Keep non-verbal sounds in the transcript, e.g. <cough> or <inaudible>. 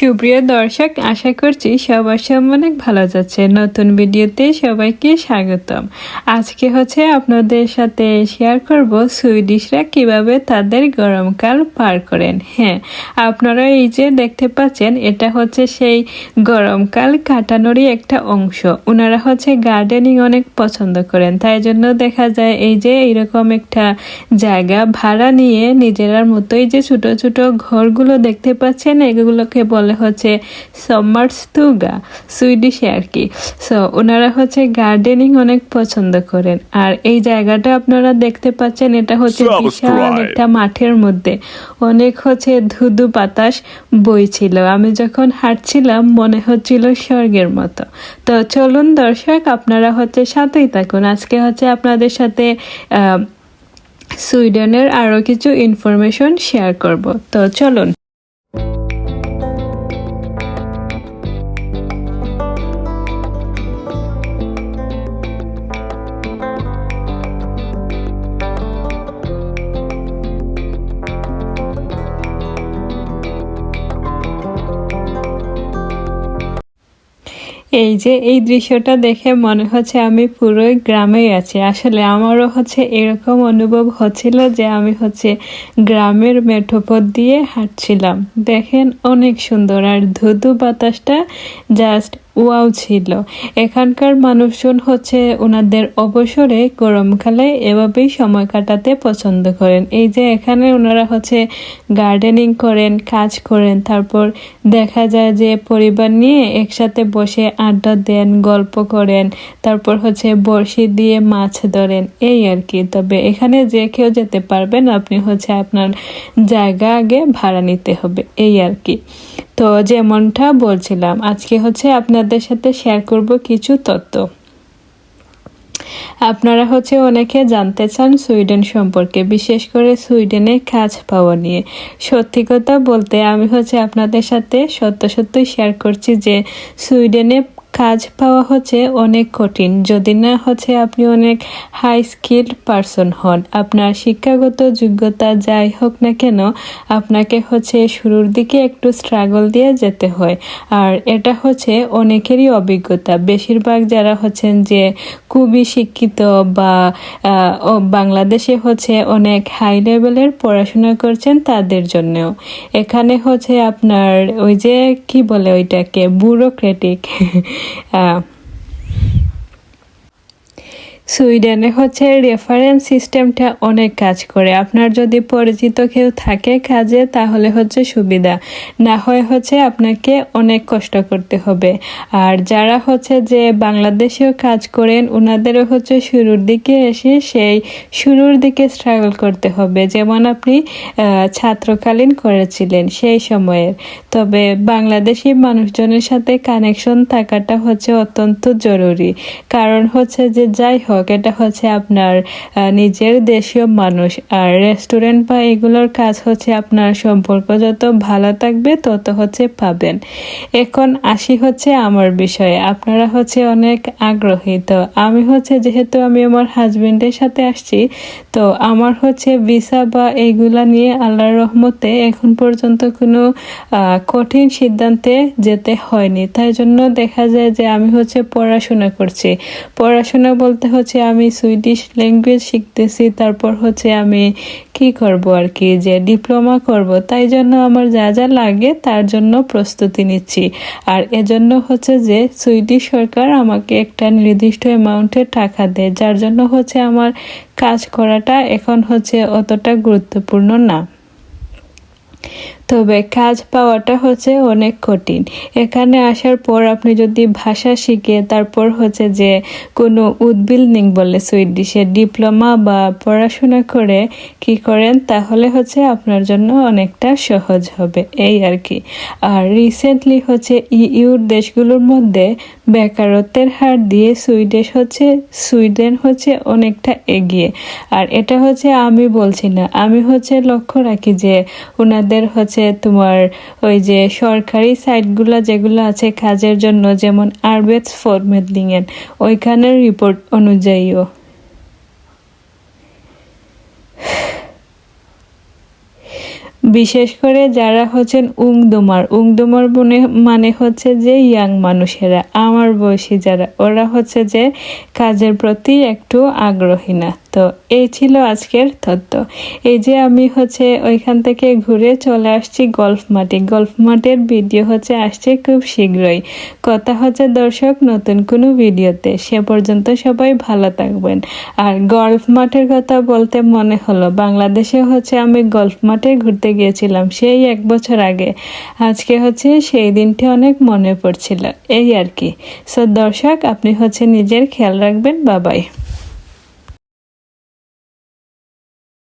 সুপ্রিয় দর্শক, আশা করছি সবার সব অনেক ভালো যাচ্ছে। নতুন ভিডিওতে সবাইকে স্বাগতম। আজকে হচ্ছে আপনাদের সাথে শেয়ার করব সুইডিশরা কীভাবে তাদের গরমকাল পার করেন। হ্যাঁ আপনারা এই যে দেখতে পাচ্ছেন, এটা হচ্ছে সেই গরমকাল কাটানোরই একটা অংশ। ওনারা হচ্ছে গার্ডেনিং অনেক পছন্দ করেন। তাই জন্য দেখা যায় এই যে এইরকম একটা জায়গা ভাড়া নিয়ে নিজেরার মতোই যে ছোট ছোট ঘরগুলো দেখতে পাচ্ছেন, এগুলোকে বলে হচ্ছে সম্মারস্তুগা সুইডিশে আর কি। সো ওনারা হচ্ছে গার্ডেনিং অনেক পছন্দ করেন। আর এই জায়গাটা আপনারা দেখতে পাচ্ছেন এটা হচ্ছে বিশাল একটা মাঠের মধ্যে। অনেক হচ্ছে ধুধু বাতাস বইছিল। আমি যখন হাঁটছিলাম মনে হচ্ছিল স্বর্গের মতো। তো চলুন দর্শক আপনারা হচ্ছে সাথেই থাকুন। আজকে হচ্ছে আপনাদের সাথে আহ, সুইডেনের আরও কিছু ইনফরমেশন শেয়ার করব। তো চলুন। এই যে, এই দৃশ্যটা দেখে মনে হচ্ছে আমি পুরোই গ্রামেই আছি। আসলে আমারও হচ্ছে এরকম অনুভব হচ্ছিল যে আমি হচ্ছে গ্রামের মেঠোপথ দিয়ে হাঁটছিলাম। দেখেন অনেক সুন্দর। আর ধুধু বাতাসটা জাস্ট ওয়াও ছিল। এখানকার মানুষজন হচ্ছে ওনাদের অবসরে গরমকালে এভাবেই সময় কাটাতে পছন্দ করেন। এই যে এখানে ওনারা হচ্ছে গার্ডেনিং করেন, কাজ করেন, তারপর দেখা যায় যে পরিবার নিয়ে একসাথে বসে আড্ডা দেন, গল্প করেন, তারপর হচ্ছে বড়শি দিয়ে মাছ ধরেন, এই আর কি। তবে এখানে যে কেউ যেতে পারবেন আপনি হচ্ছে আপনার জায়গা আগে ভাড়া নিতে হবে, এই আর কি। তো যেমনটা বলছিলাম, আজকে হচ্ছে আপনাদের সাথে শেয়ার করব কিছু তথ্য। আপনারা হচ্ছে অনেকে জানতে চান সুইডেন সম্পর্কে, বিশেষ করে সুইডেনে কাজ পাওয়া নিয়ে। সত্যি কথা বলতে আমি হচ্ছে আপনাদের সাথে সত্য সত্যই শেয়ার করছি যে সুইডেনে কাজ পাওয়া হচ্ছে অনেক কঠিন। যদি না হচ্ছে, আপনি অনেক হাই স্কিল্ড পারসন হন। আপনার শিক্ষাগত যোগ্যতা যাই হোক না কেন, আপনাকে হচ্ছে শুরুর দিকে একটু স্ট্রাগল দিয়ে যেতে হয়। আর এটা হচ্ছে অনেকেরই অভিজ্ঞতা। বেশিরভাগ যারা হচ্ছেন যে খুবই শিক্ষিত বা বাংলাদেশে হচ্ছে অনেক হাই লেভেলের পড়াশোনা করছেন তাদের জন্যও। এখানে হচ্ছে আপনার ওই যে কি বলে ওইটাকে ব্যুরোক্রেটিক <laughs> Uh, সুইডেনে হচ্ছে রেফারেন্স সিস্টেমটা অনেক কাজ করে। আপনার যদি পরিচিত কেউ থাকে কাজে, তাহলে হচ্ছে সুবিধা। না হয় হচ্ছে আপনাকে অনেক কষ্ট করতে হবে। আর যারা হচ্ছে যে বাংলাদেশেও কাজ করেন ওনাদেরও হচ্ছে শুরুর দিকে এসে সেই শুরুর দিকে স্ট্রাগল করতে হবে। যেমন আপনি ছাত্রকালীন করেছিলেন সেই সময়ের। তবে বাংলাদেশি মানুষজনের সাথে কানেকশন থাকাটা হচ্ছে অত্যন্ত জরুরি। কারণ হচ্ছে যে যাই হোক এটা হচ্ছে আপনার নিজের দেশীয় মানুষ। আর রেস্টুরেন্ট বা এগুলোর কাজ হচ্ছে আপনার সম্পর্ক যত ভালো থাকবে তত হচ্ছে পাবেন। এখন আসি হচ্ছে আমার বিষয়ে। আপনারা হচ্ছে অনেক আগ্রহী। তো আমি হচ্ছে, যেহেতু আমি আমার হাজবেন্ডের সাথে আসছি তো আমার হচ্ছে ভিসা বা এইগুলা নিয়ে আল্লাহর রহমতে এখন পর্যন্ত কোনো কঠিন সিদ্ধান্তে যেতে হয়নি। তাই জন্য দেখা যায় যে আমি হচ্ছে পড়াশোনা করছি। পড়াশোনা বলতে হচ্ছে আমি সুইডিশ ল্যাঙ্গুয়েজ শিখতেছি, তারপর হচ্ছে আমি কি করব আর কি? যে ডিপ্লোমা করব, তাই জন্য আমার যা যা লাগে তার জন্য প্রস্তুতি নিচ্ছি। আর এজন্য হচ্ছে যে সুইডিশ সরকার আমাকে একটা নির্দিষ্ট অ্যামাউন্টের টাকা দেয়, যার জন্য হচ্ছে আমার কাজ করাটা এখন হচ্ছে অতটা গুরুত্বপূর্ণ না। তবে কাজ পাওয়াটা হচ্ছে অনেক কঠিন। এখানে আসার পর আপনি যদি ভাষা শিখে, তারপর হচ্ছে যে কোনো উদ্বিল্ডিং বলে সুইডিশে ডিপ্লোমা বা পড়াশোনা করে কি করেন, তাহলে হচ্ছে আপনার জন্য অনেকটা সহজ হবে। এই আর কি। আর রিসেন্টলি হচ্ছে ইউর দেশগুলোর মধ্যে বেকারত্বের হার দিয়ে সুইডেশ হচ্ছে, সুইডেন হচ্ছে অনেকটা এগিয়ে। আর এটা হচ্ছে আমি বলছি না, আমি হচ্ছে লক্ষ্য রাখি যে ওনাদের হচ্ছে তোমার ওই যে সরকারি সাইটগুলো যেগুলো আছে কাজের জন্য, যেমন আরবেটস ফরমেডলিংয়ের ওইখানের রিপোর্ট অনুযায়ীও। বিশেষ করে যারা হচ্ছেন উংদুমার উংদুমার বনে মানে হচ্ছে যে ইয়াং মানুষেরা, আমার বয়সী যারা, ওরা হচ্ছে যে কাজের প্রতি একটু আগ্রহী না। তো এই ছিল আজকের তথ্য এই যে আমি হচ্ছে ওইখান থেকে ঘুরে চলে আসছি গল্ফ মাঠে। গল্ফ মাঠের ভিডিও হচ্ছে আসছে খুব শীঘ্রই। কথা হচ্ছে, দর্শক, নতুন কোনো ভিডিওতে। সে পর্যন্ত সবাই ভালো থাকবেন। আর গল্ফ মাঠের কথা বলতে মনে হলো, বাংলাদেশে হচ্ছে আমি গল্ফ মাঠে ঘুরতে গিয়েছিলাম সেই এক বছর আগে। আজকে হচ্ছে সেই দিনটি অনেক মনে পড়ছিল। এই আর কি। সো দর্শক, আপনি হচ্ছে নিজের খেয়াল রাখবেন। বাবাই